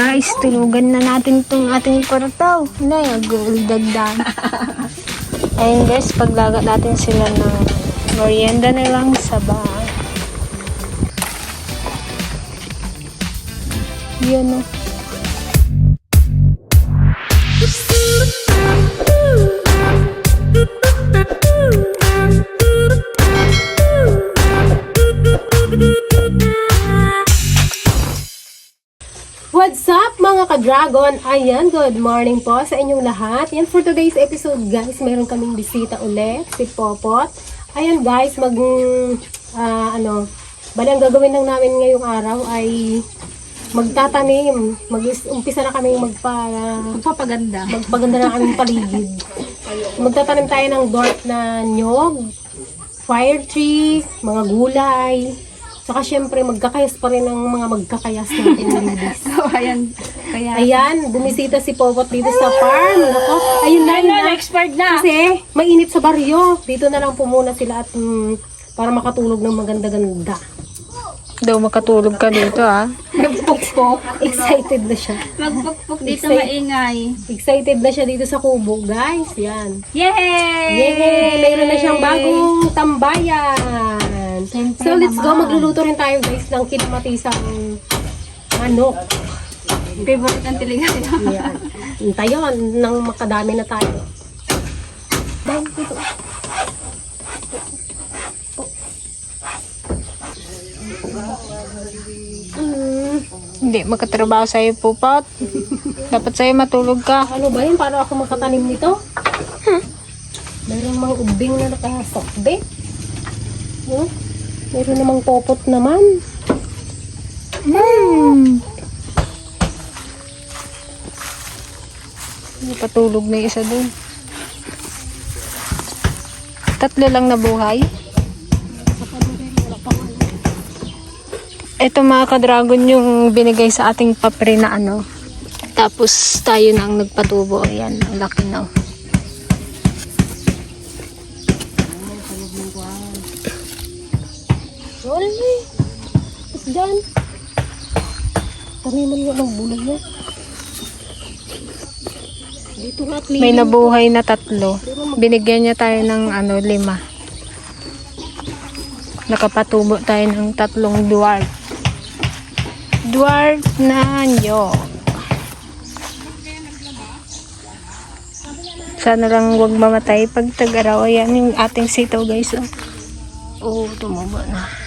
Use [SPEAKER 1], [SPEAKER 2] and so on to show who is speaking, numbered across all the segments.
[SPEAKER 1] Guys, tulugan na natin itong ating kwarto. Nagdagdag. Ayun guys, paglaga natin sila ng merienda na lang sa bahay. Yan o.
[SPEAKER 2] ka-dragon? Ayan, good morning po sa inyong lahat. Yan for today's episode guys, meron kaming bisita ulit, si Popot. Ayan guys, mag, ah, ano, bali ang gagawin lang namin ngayong araw ay magtatanim. Mag-umpisa na kaming magpa,
[SPEAKER 3] Magpapaganda.
[SPEAKER 2] magpaganda na kaming paligid. Magtatanim tayo ng dwarf na nyog, fire tree, mga gulay, Saka syempre magkakayas pa rin ng mga magkakayas natin ladies.
[SPEAKER 3] So, ayan. Kaya,
[SPEAKER 2] Ayan, bumisita si Popot dito sa farm. Nako, ayun na, ayun na.
[SPEAKER 3] expert na.
[SPEAKER 2] Kasi mainit sa baryo. Dito na lang po muna sila at mm, para makatulog ng maganda-ganda.
[SPEAKER 1] Daw makatulog ka dito ah.
[SPEAKER 2] Nagpukpok. Excited na siya.
[SPEAKER 3] Magpukpuk dito
[SPEAKER 2] Excited.
[SPEAKER 3] maingay.
[SPEAKER 2] Excited na siya dito sa kubo, guys. Yan.
[SPEAKER 3] Yay!
[SPEAKER 2] Yay! Mayroon na siyang bagong tambayan.
[SPEAKER 3] Siyempre
[SPEAKER 2] So, let's go.
[SPEAKER 3] naman.
[SPEAKER 2] Magluluto rin tayo, guys, ng kinamatisang manok.
[SPEAKER 3] Favorite ang tiligan.
[SPEAKER 2] Yan. Tayo, nang makadami na tayo. Dahil dito.
[SPEAKER 1] Hindi makatrabaho sa'yo pupot. Dapat sa'yo matulog ka.
[SPEAKER 2] ano ba yun? Paano ako makatanim nito? Meron mang ubing na nakasokbe. Hmm? Meron namang popot naman.
[SPEAKER 1] Hmm. Patulog na isa dun. Tatlo lang na buhay. Ito mga ka-dragon yung binigay sa ating papre na ano. Tapos tayo na ang nagpatubo. Ayan, ang laki na.
[SPEAKER 2] Wala na eh. Tapos dyan. Taniman nga ng bulay niya. Dito nga
[SPEAKER 1] May nabuhay na tatlo. Binigyan niya tayo ng ano, lima. Nakapatubo tayo ng tatlong dwarf. Dwarf na nyo. Sana lang wag mamatay pag tag-araw. Ayan yung ating sitaw guys. Oh, oh tumaba na.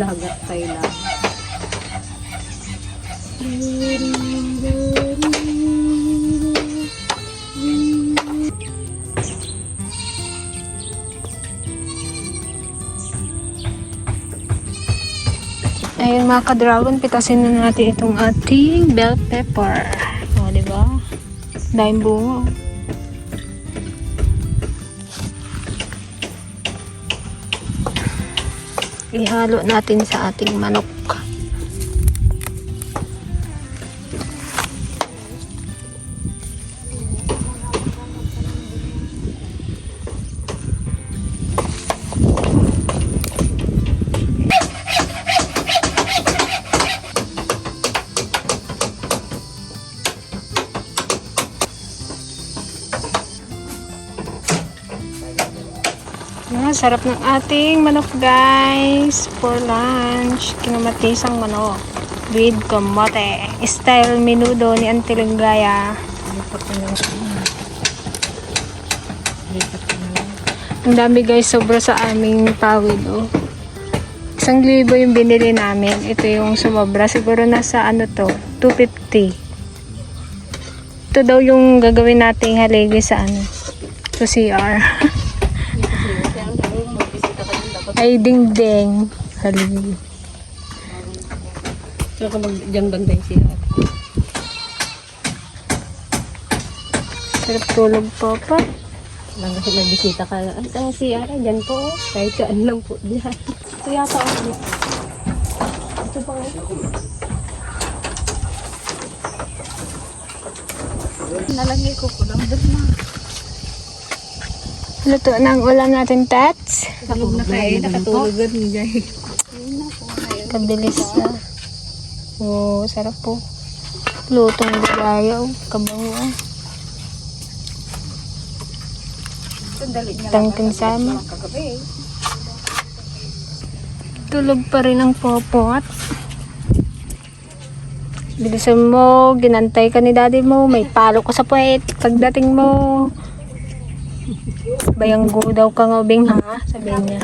[SPEAKER 2] Bulagat tayo lang.
[SPEAKER 1] Ayun mga ka-dragon, pitasin na natin itong ating bell pepper. O, di ba? Dahil bungo. Ihalo natin sa ating manok. Yan, sarap ng ating manok guys for lunch. Kinamatisang manok with kamote. Style menudo ni Auntie Ligaya. Ang dami guys, sobra sa aming pawid oh. Isang libo yung binili namin. Ito yung sumobra. Siguro nasa ano to, 250. Ito daw yung gagawin nating haligi sa ano, sa CR. Ay, ding ding. Haligi.
[SPEAKER 2] Saka mag dyan banday siya.
[SPEAKER 1] Sarap tulog po pa.
[SPEAKER 2] Lang kasi nagbisita ka. Ay, saan si Ara? Diyan po. oh. Kahit saan lang po. Diyan. Ito yata ako. Ito pa oh.
[SPEAKER 3] Nalagay ko ko lang na.
[SPEAKER 1] Luto na ang ulam natin, Tats.
[SPEAKER 3] Tulog na kayo. Nakatulog ni guys.
[SPEAKER 1] Kabilis na. Oo, sarap po. Lutong ligaya, oh. Kabango, oh. Tangting sama. Tulog pa rin ang popot. Bilisan mo, ginantay ka ni daddy mo, may palo ka sa puwet. Pagdating mo, bayanggo daw ka nga bing ha, sabihin niya.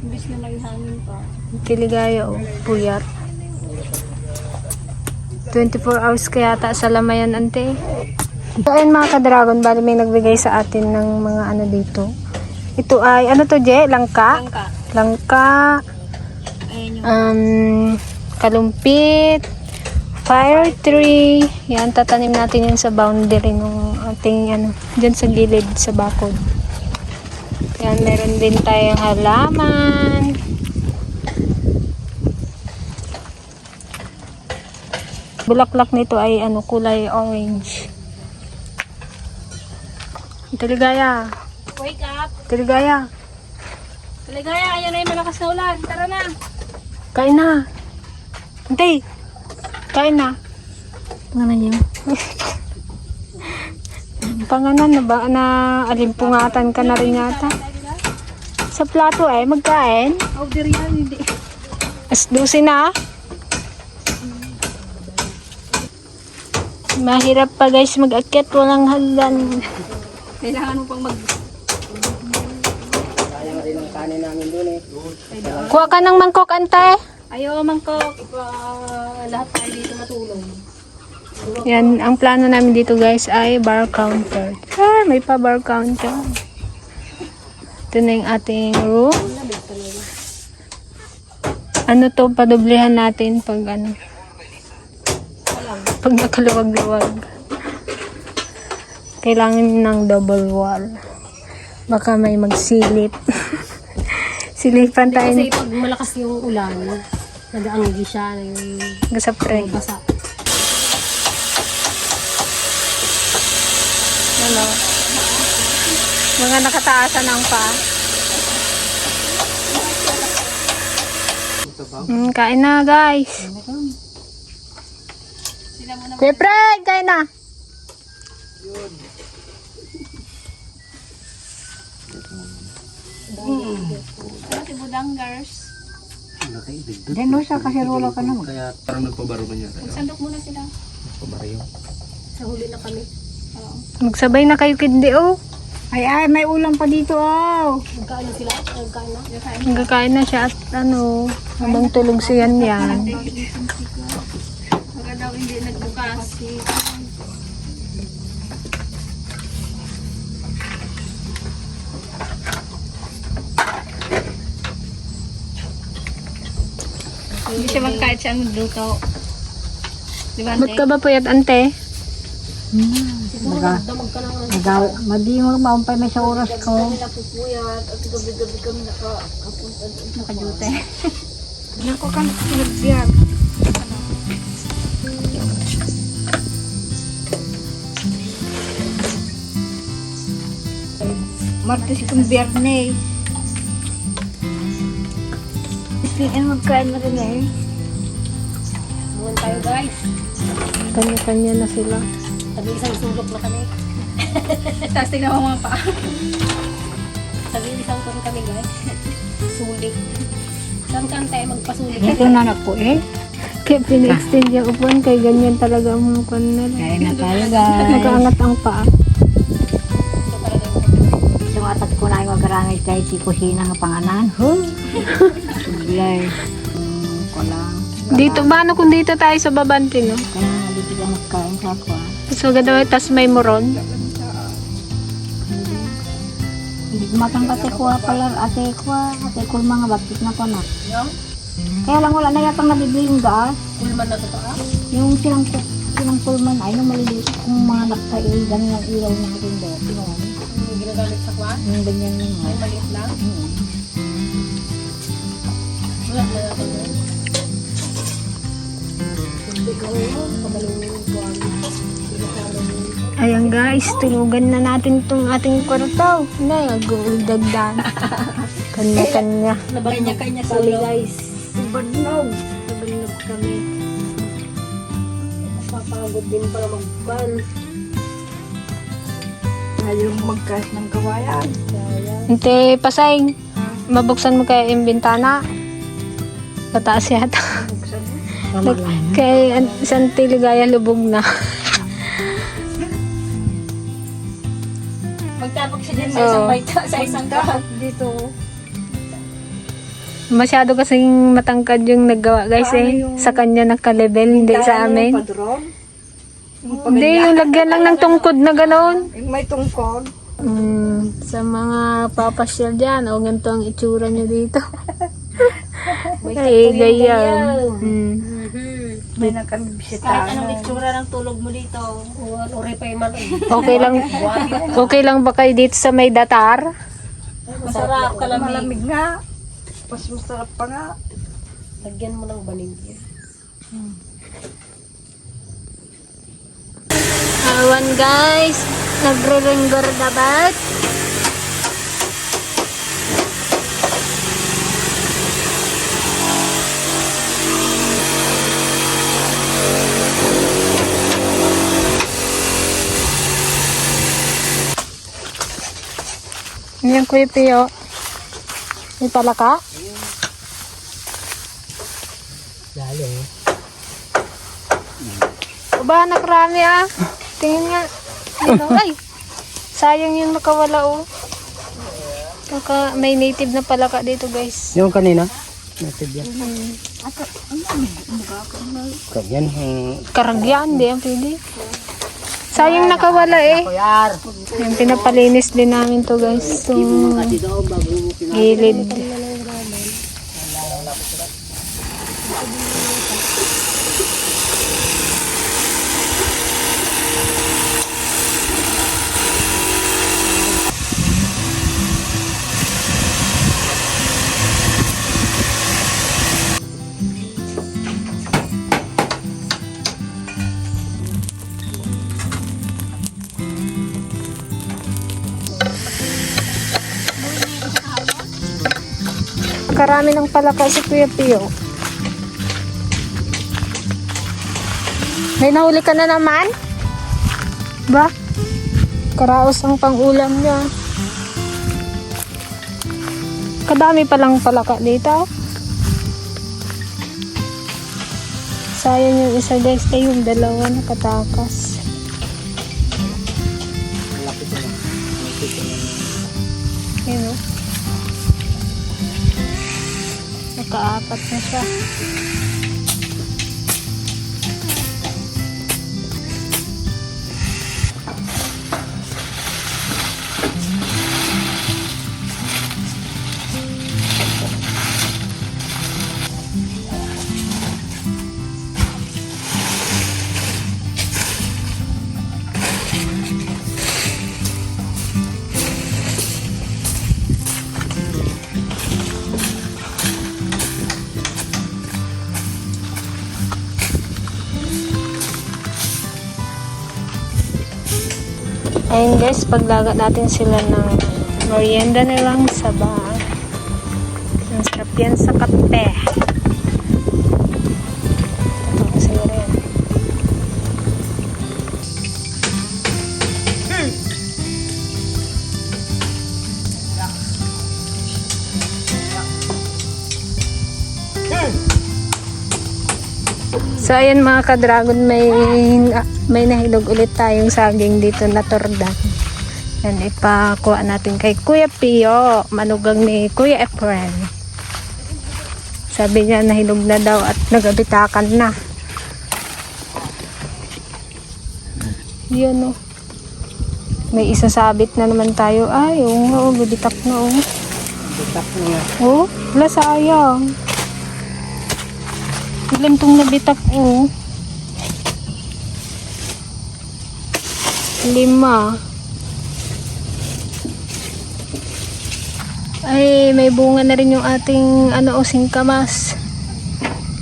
[SPEAKER 3] Imbis na may hangin pa.
[SPEAKER 1] Kiligaya o, puyat. 24 hours kaya ta sa lamayan ante. So ayun mga ka-dragon, bali may nagbigay sa atin ng mga ano dito. Ito ay, ano to Je? Langka?
[SPEAKER 3] Langka.
[SPEAKER 1] Langka. Um, kalumpit, fire tree, yan, tatanim natin yun sa boundary ng ating, ano, dyan sa gilid, sa bakod. Yan, meron din tayong halaman. Bulaklak nito ay, ano, kulay orange. Tiligaya,
[SPEAKER 3] Wake up.
[SPEAKER 1] tiligaya,
[SPEAKER 3] Taligaya, ayan na yung malakas na ulan. Tara na.
[SPEAKER 1] kain na. Hintay, kain na.
[SPEAKER 3] Ano niyo?
[SPEAKER 1] Panganan na ba na alimpungatan ka na rin yata? Sa plato eh, magkain.
[SPEAKER 3] Order yan, hindi.
[SPEAKER 1] As 12 na. Mahirap pa guys mag-akit, walang hagdan.
[SPEAKER 3] Kailangan mo pang mag...
[SPEAKER 1] Kuha ka ng mangkok, ante.
[SPEAKER 3] Ayaw, mangkok.
[SPEAKER 2] Uh, lahat tayo dito matulong.
[SPEAKER 1] Yan, ang plano namin dito guys ay bar counter. Ah, may pa bar counter. Ito na yung ating room. Ano to, padublehan natin pag ano. Pag nakaluwag-luwag. Kailangan ng double wall. Baka may magsilip. Silipan tayo
[SPEAKER 2] Kasi pag malakas yung ulan, nag-aanggi siya ng
[SPEAKER 1] sa pre.
[SPEAKER 2] basa.
[SPEAKER 1] Ano? Mga nakataasan ng pa. Mm, kain na, guys. Kuya Fred, kain na.
[SPEAKER 3] Ano si Budanggers?
[SPEAKER 4] Diyan doon sa kasirola ka naman.
[SPEAKER 5] Kaya parang nagpabaro man yata.
[SPEAKER 3] Magsandok muna sila.
[SPEAKER 5] Pabaryo.
[SPEAKER 2] Sa huli na kami.
[SPEAKER 3] Oo.
[SPEAKER 1] Magsabay na kayo kindi, oh.
[SPEAKER 4] Ay, ay, may ulam pa dito, oh.
[SPEAKER 2] Nagkaano sila? Nagkaano na?
[SPEAKER 1] Nagkakain na siya at ano, habang tulog siyan yan.
[SPEAKER 3] Daw hindi nagbukas. Hindi siya magkahit siya magluto. Di ba,
[SPEAKER 1] Ba't ka ba puyat, ante?
[SPEAKER 2] Siguro damag ka na nga.
[SPEAKER 4] Nagaw, madi mo maumpay may sa oras ko.
[SPEAKER 3] nakajute.
[SPEAKER 1] Nako ka, nagsiyan.
[SPEAKER 4] Martes itong biyernes. Sige, magkain na rin eh.
[SPEAKER 2] Buwan tayo guys.
[SPEAKER 1] Kanya-kanya na sila.
[SPEAKER 2] Sabi isang sulok na kami.
[SPEAKER 3] Tapos tingnan mo mga paa.
[SPEAKER 2] Sabi isang kami kami guys. Sulik. Saan ka tayo magpasulik?
[SPEAKER 4] Ito na na po eh.
[SPEAKER 1] Kaya pina-extend yung upuan, kay ganyan talaga ang mga kwan nila.
[SPEAKER 4] Kain na tayo guys.
[SPEAKER 1] Nakaangat ang paa.
[SPEAKER 2] Ito talaga yung
[SPEAKER 4] Yung atat ko na yung magaranay kay si kusina ng panganan. Huh? Sublay. Hmm, ko lang.
[SPEAKER 1] Dito, paano kung dito tayo sa babante, no?
[SPEAKER 4] Kaya nga dito ka magkain sa ako.
[SPEAKER 1] So, gadaw, tas may moron.
[SPEAKER 4] Ate ko ah, pala, ate ko ah, ate ko mga batik na ko na. Kaya lang wala na yatang nabibili yung gas.
[SPEAKER 2] kulman na totoo.
[SPEAKER 4] Yung silang ng pulman ay nung maliliit kung mga nakta ganun ang ilaw natin dati noon.
[SPEAKER 2] Yung ginagamit sa kwan?
[SPEAKER 4] Yung ganyan na nga.
[SPEAKER 2] Ay, maliit lang.
[SPEAKER 4] Hmm.
[SPEAKER 1] Ayan guys, tulugan na natin itong ating kwarto. Na, nag-uldagdan. Kanya-kanya.
[SPEAKER 4] Kanya-kanya sa guys. Badnog.
[SPEAKER 2] Nabalog kami. Papagod din para mag-kwan.
[SPEAKER 4] Ayaw magkas ng kawayan.
[SPEAKER 1] Hindi, pasay. Mabuksan mo kaya yung bintana. Pataas yata.
[SPEAKER 4] Lang.
[SPEAKER 1] Kay an- isang tiligaya lubog na.
[SPEAKER 3] Magtapag siya dyan sa
[SPEAKER 1] Oo.
[SPEAKER 3] isang baita, sa isang kahon.
[SPEAKER 4] Dito.
[SPEAKER 1] Masyado kasing matangkad yung naggawa guys eh. Sa kanya naka-level, hindi sa amin.
[SPEAKER 4] Padron.
[SPEAKER 1] Hindi, yung lagyan lang ng tungkod na gano'n.
[SPEAKER 4] May tungkod.
[SPEAKER 1] Mm, sa mga papasyal dyan, o ganito ang itsura nyo dito. Ay, ganyan. Mm.
[SPEAKER 4] May nakabisita.
[SPEAKER 3] Kahit anong itsura ng tulog mo dito.
[SPEAKER 2] Uri pa yung.
[SPEAKER 1] Okay lang, okay lang ba kayo dito sa may datar?
[SPEAKER 3] Masarap, kalamig.
[SPEAKER 4] Malamig nga. Mas masarap pa nga.
[SPEAKER 2] Lagyan mo ng baligya.
[SPEAKER 1] Awan guys, nagre-ringor dapat. Yan kuya Pio. May palaka?
[SPEAKER 5] Lalo.
[SPEAKER 1] Aba, nakrami ah. Tingin nga. Ano, ay. Sayang yung nakawala oh. Naka, may native na palaka dito guys.
[SPEAKER 5] Yung kanina? Native yan. Ganyan. yung
[SPEAKER 1] Karagyan, di ang pwede. Sayang nakawala eh. Yan, pinapalinis din namin to guys. Itong gilid. Karami ng palaka si Kuya Pio. May nahuli ka na naman? Ba? Karaos ang pangulam niya. Kadami palang palaka dito. Sayang yung isa guys, yung dalawa nakatakas. Nakaapat na siya. Ayun guys, paglaga natin sila ng merienda na lang sa bahay. Ang sarap yan sa kape. So ayan mga ka-dragon, may may nahilog ulit tayong saging dito na tordan. Yan, ipakuha natin kay Kuya Pio, manugang ni Kuya Efren. Sabi niya nahilog na daw at nagabitakan na. Yan o. May isasabit na naman tayo. Ay, oo nga, oh, gabitak na oh.
[SPEAKER 5] Bitak na nga.
[SPEAKER 1] Oh, wala sayang. Ilan tong nabitak oh. Lima. Ay, may bunga na rin yung ating ano o singkamas.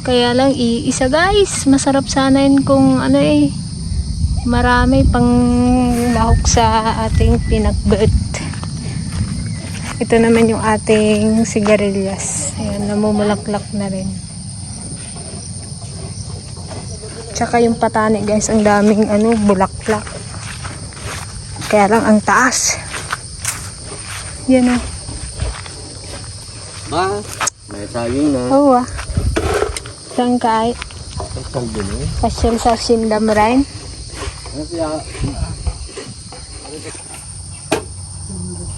[SPEAKER 1] Kaya lang iisa guys. Masarap sana yun kung ano eh. Marami pang lahok sa ating pinagbat. Ito naman yung ating sigarilyas. Ayan, namumulaklak na rin. Tsaka yung patani guys, ang daming ano, bulaklak. Kaya lang ang taas. Yan oh.
[SPEAKER 5] Ba? May saging na.
[SPEAKER 1] Oo ah. Saan ka ay?
[SPEAKER 5] Ang dumi.
[SPEAKER 1] Pasyal sa Sindam Rhine.
[SPEAKER 5] Ano siya?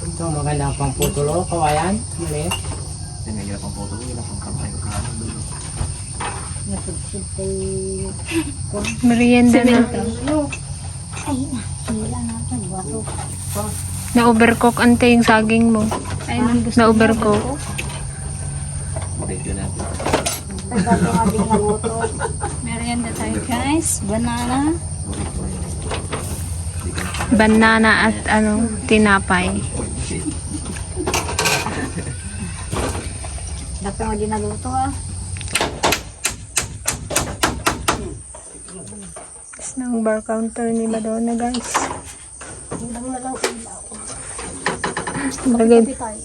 [SPEAKER 5] Ito maganda pang putulo, kawayan. Mali.
[SPEAKER 1] Merienda na. Na-overcook ante yung saging mo.
[SPEAKER 3] Ay, nang gusto
[SPEAKER 1] Na-overcook.
[SPEAKER 3] Merienda tayo guys. Banana.
[SPEAKER 1] Banana at ano, tinapay.
[SPEAKER 4] Dapat mo din naluto ah.
[SPEAKER 1] Tapos ng bar counter ni Madonna guys.
[SPEAKER 2] Kulang na lang ilaw. Tayo.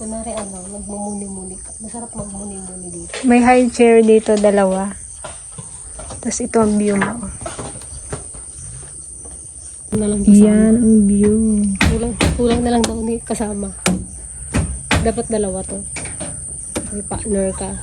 [SPEAKER 2] Kunwari ano, magmumuni-muni ka. Masarap magmuni-muni dito.
[SPEAKER 1] may high chair dito, dalawa. Tapos ito ang view mo.
[SPEAKER 2] Na lang kasama.
[SPEAKER 1] Yan ang view.
[SPEAKER 2] Kulang, kulang na lang daw ni kasama. Dapat dalawa to. May partner ka.